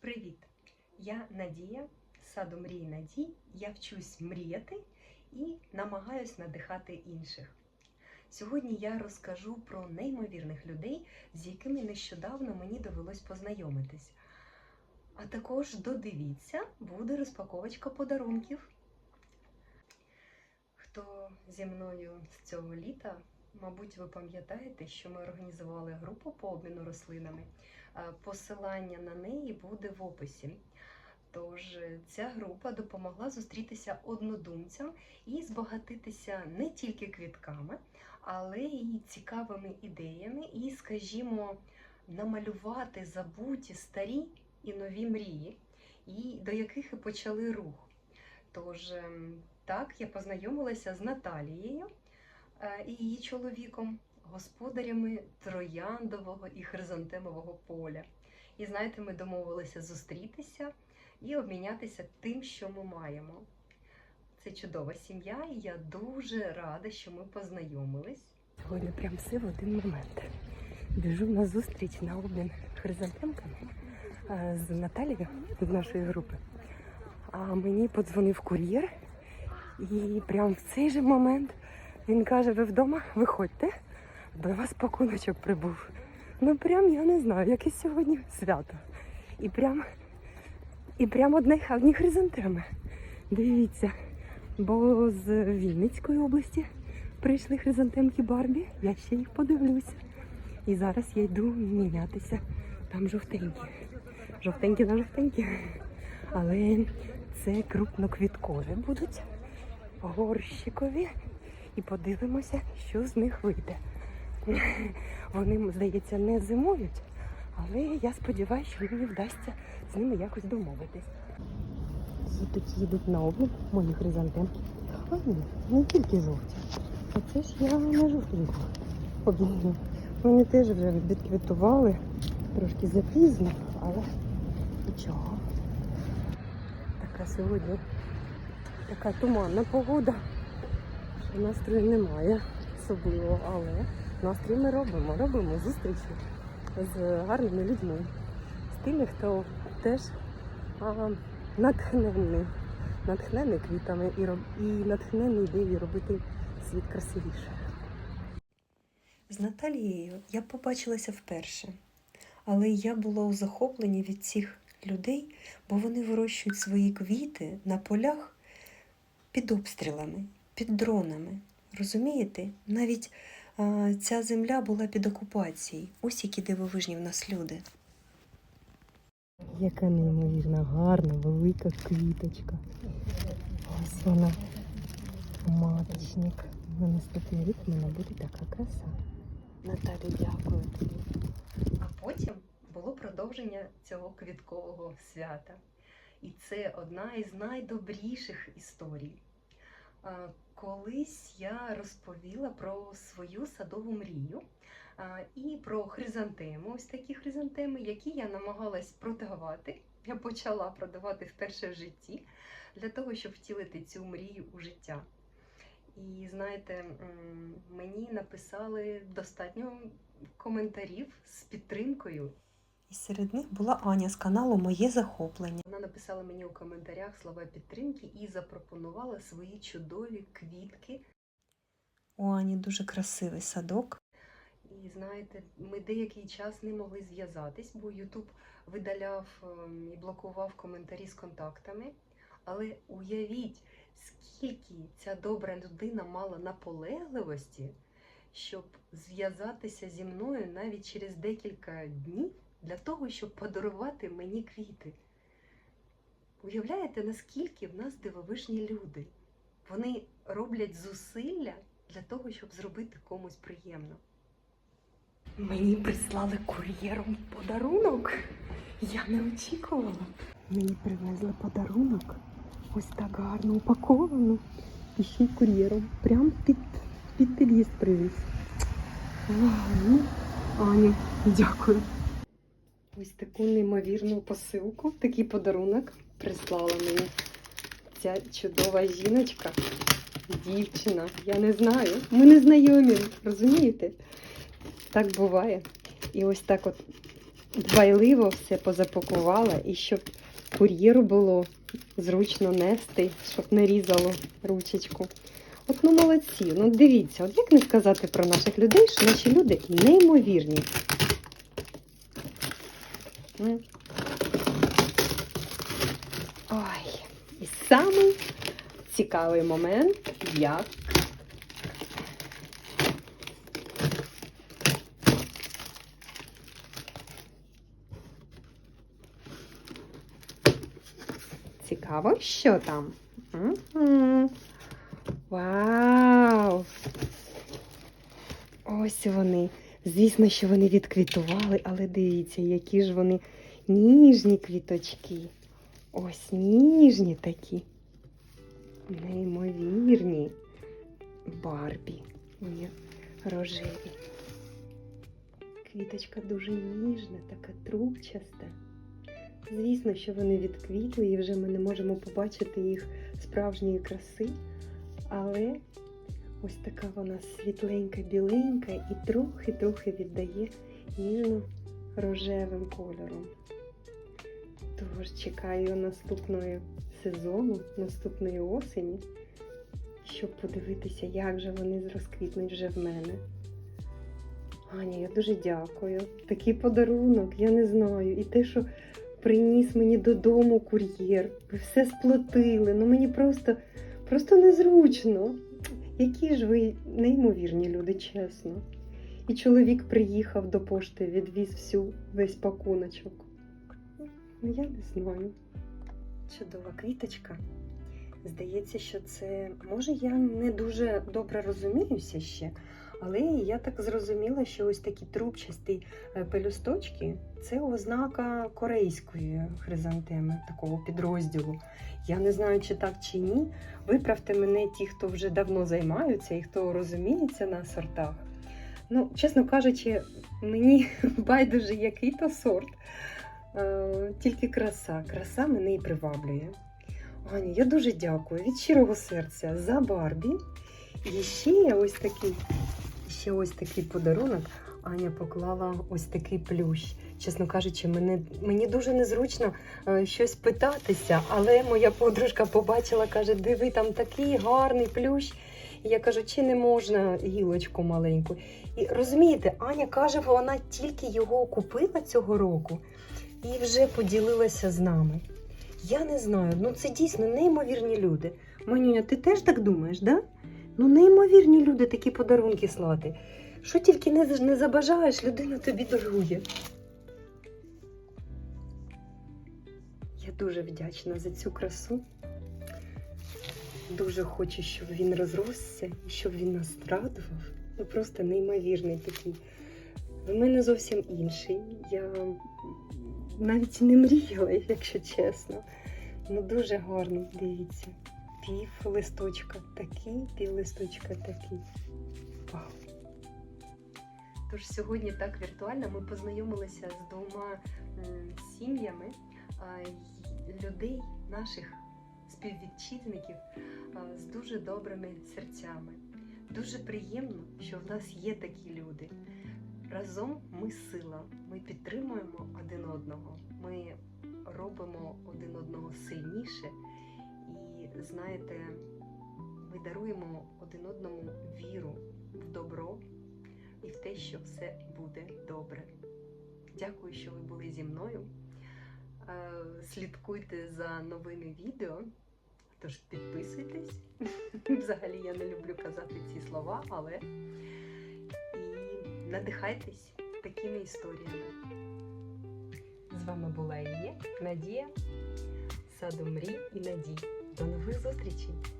Привіт! Я Надія, саду мрій Надій. Я вчусь мріяти і намагаюсь надихати інших. Сьогодні я розкажу про неймовірних людей, з якими нещодавно мені довелось познайомитись. А також додивіться, буде розпаковочка подарунків. Хто зі мною з цього літа, мабуть, ви пам'ятаєте, що ми організували групу по обміну рослинами. Е, Посилання на неї буде в описі. Тож е, ця група допомогла зустрітися однодумцям і збагатитися не тільки квітками, але й цікавими ідеями, і, скажімо, намалювати забуті старі і нові мрії, і до яких і почали рух. Тож ем, так я познайомилася з Наталією е, і її чоловіком, господарями трояндового і хризантемового поля. І знаєте, ми домовилися зустрітися і обмінятися тим, що ми маємо. Це чудова сім'я, і я дуже рада, що ми познайомились. Сьогодні прям все в один момент. Біжу на зустріч на обмін хризантемками з Наталією з нашої групи. А мені подзвонив кур'єр, і прямо в цей же момент він каже: ви вдома, виходьте, до вас пакуночок прибув. Ну прям я не знаю, яке сьогодні свято. І прям, і прям одне, одні хризантеми. Дивіться, бо з Вінницької області прийшли хризантемки Барбі, я ще їх подивлюся. І зараз я йду мінятися. Там жовтенькі. Жовтенькі на жовтенькі. Але це крупноквіткові будуть, горщикові. І подивимося, що з них вийде. Вони, здається, не зимують, але я сподіваюся, що мені вдасться з ними якось домовитись. Тут їдуть на обмін мої хризантемки. Гарні, не тільки жовті. А це ж я на жовтеньку обміню. Вони теж вже відквітували трошки запізно, але нічого. Така сьогодні така туманна погода, що настрою немає особливо, але настрій ми робимо. Робимо зустрічі з гарними людьми, з тими, хто теж а, натхнений, натхнений квітами і, роб- і натхнений ідеєю робити світ красивіше. З Наталією я побачилася вперше, але я була у захопленні від цих людей, бо вони вирощують свої квіти на полях під обстрілами, під дронами. Розумієте? Навіть ця земля була під окупацією. Ось які дивовижні в нас люди. Яка неймовірно гарна, велика квіточка. Ось вона, маточник. На наступний рік в мене буде така краса. Наталі, дякую тобі. А потім було продовження цього квіткового свята. І це одна із найдобріших історій. Колись я розповіла про свою садову мрію і про хризантеми, ось такі хризантеми, які я намагалась продавати. Я почала продавати вперше в житті для того, щоб втілити цю мрію у життя. І знаєте, мені написали достатньо коментарів з підтримкою. І серед них була Аня з каналу Моє захоплення. Вона написала мені у коментарях слова підтримки і запропонувала свої чудові квітки. У Ані дуже красивий садок. І знаєте, ми деякий час не могли зв'язатись, бо Ютуб видаляв ем, і блокував коментарі з контактами. Але уявіть, скільки ця добра людина мала наполегливості, щоб зв'язатися зі мною навіть через декілька днів для того, щоб подарувати мені квіти. Уявляєте, наскільки в нас дивовижні люди? Вони роблять зусилля для того, щоб зробити комусь приємно. Мені прислали кур'єром подарунок. Я не очікувала. Мені привезли подарунок. Ось так гарно упаковано. І ще й кур'єром. Прям під, під під'їзд привіз. Ну, Аню, дякую. Ось таку неймовірну посилку, такий подарунок прислала мені ця чудова жіночка, дівчина. Я не знаю. Ми не знайомі, розумієте? Так буває. І ось так от дбайливо все позапакувала і щоб кур'єру було зручно нести, щоб не різало ручечку. От ну молодці. Ну дивіться, от як не сказати про наших людей, що наші люди неймовірні. Ой, і самий цікавий момент, як Цікаво, що там? Мгм. Вау! Ось вони. Звісно, що вони відквітували, але дивіться, які ж вони ніжні квіточки. Ось ніжні такі. Неймовірні. Барбі. Ні, рожеві. Квіточка дуже ніжна, така трубчаста. Звісно, що вони відквітли і вже ми не можемо побачити їх справжньої краси, але ось така вона світленька, біленька і трохи-трохи віддає ніжно-рожевим кольором. Тож чекаю наступної сезону, наступної осені, щоб подивитися, як же вони розквітнуть вже в мене. Аня, я дуже дякую. Такий подарунок, я не знаю. І те, що приніс мені додому кур'єр. Ви все сплотили. Ну мені просто, просто незручно. Які ж ви неймовірні люди, чесно. І чоловік приїхав до пошти, відвіз всю весь пакуночок. Ну, я не знаю. Чудова квіточка. Здається, що це. Може, я не дуже добре розуміюся ще, але я так зрозуміла, що ось такі трубчасті е, пелюсточки це ознака корейської хризантеми, такого підрозділу. Я не знаю, чи так чи ні. Виправте мене ті, хто вже давно займаються і хто розуміється на сортах. Ну, чесно кажучи, мені байдуже який то сорт. Е, Тільки краса. Краса мене і приваблює. Аня, я дуже дякую від щирого серця за Барбі. І ще є ось такий, ще ось такий подарунок. Аня поклала ось такий плющ. Чесно кажучи, мене, мені дуже незручно е, щось питатися, але моя подружка побачила, каже, диви, там такий гарний плющ. І я кажу, чи не можна гілочку маленьку. І розумієте, Аня каже, вона тільки його купила цього року і вже поділилася з нами. Я не знаю, ну це дійсно неймовірні люди. Манюня, ти теж так думаєш, да? Ну, неймовірні люди такі подарунки слати. Що тільки не, не забажаєш, людина тобі дарує. Я дуже вдячна за цю красу. Дуже хочу, щоб він розросся і щоб він нас радував. Ну просто неймовірний такий. В мене зовсім інший. Я навіть не мріяла, якщо чесно. Ну дуже гарний, дивіться. Пів листочка такий, пів листочка такий. Вау. Тож сьогодні так віртуально ми познайомилися з двома сім'ями людей, наших співвітчизників з дуже добрими серцями. Дуже приємно, що в нас є такі люди. Разом ми сила, ми підтримуємо один одного, ми робимо один одного сильніше знаєте, ми даруємо один одному віру в добро і в те, що все буде добре. Дякую, що ви були зі мною. Е, Слідкуйте за новими відео. Тож підписуйтесь. Взагалі я не люблю казати ці слова, але і надихайтесь такими історіями. З вами була і Надія, саду мрій і надій. До нових зустрічей!